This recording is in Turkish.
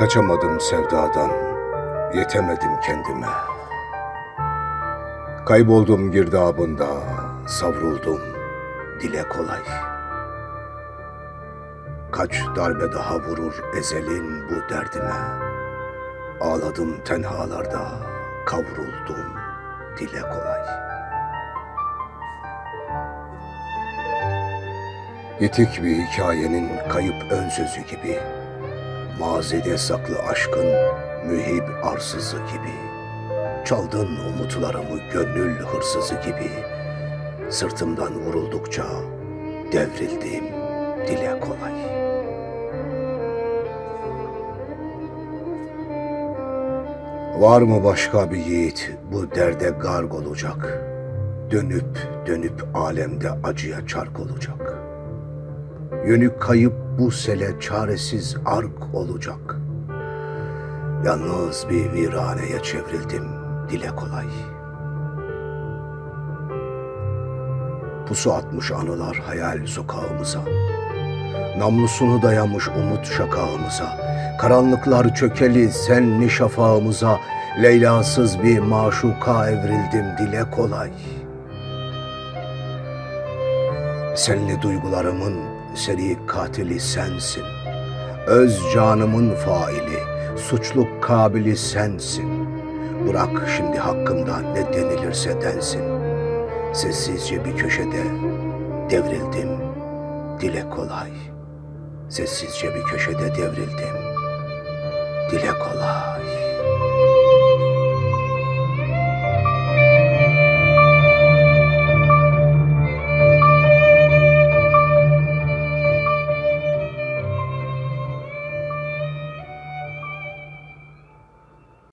Kaçamadım sevdadan, yetemedim kendime. Kayboldum girdabında, savruldum dile kolay. Kaç darbe daha vurur ezelin bu derdime. Ağladım tenhalarda, kavruldum dile kolay. Yitik bir hikayenin kayıp ön sözü gibi, mazide saklı aşkın mühib arsızı gibi, çaldın umutlarımı gönül hırsızı gibi, sırtımdan vuruldukça devrildim dile kolay. Var mı başka bir yiğit bu derde garg olacak? Dönüp dönüp alemde acıya çark olacak. Yönü kayıp bu sele çaresiz ark olacak. Yalnız bir viraneye çevrildim dile kolay. Pusu atmış anılar hayal sokağımıza. Namlusunu dayamış umut şakağımıza. Karanlıklar çökeli senli şafağımıza. Leylasız bir maşuka evrildim dile kolay. Senli duygularımın seri katili sensin. Öz canımın faili, suçluk kabili sensin. Bırak şimdi hakkımda ne denilirse densin. Sessizce bir köşede devrildim dile kolay. Sessizce bir köşede devrildim dile kolay.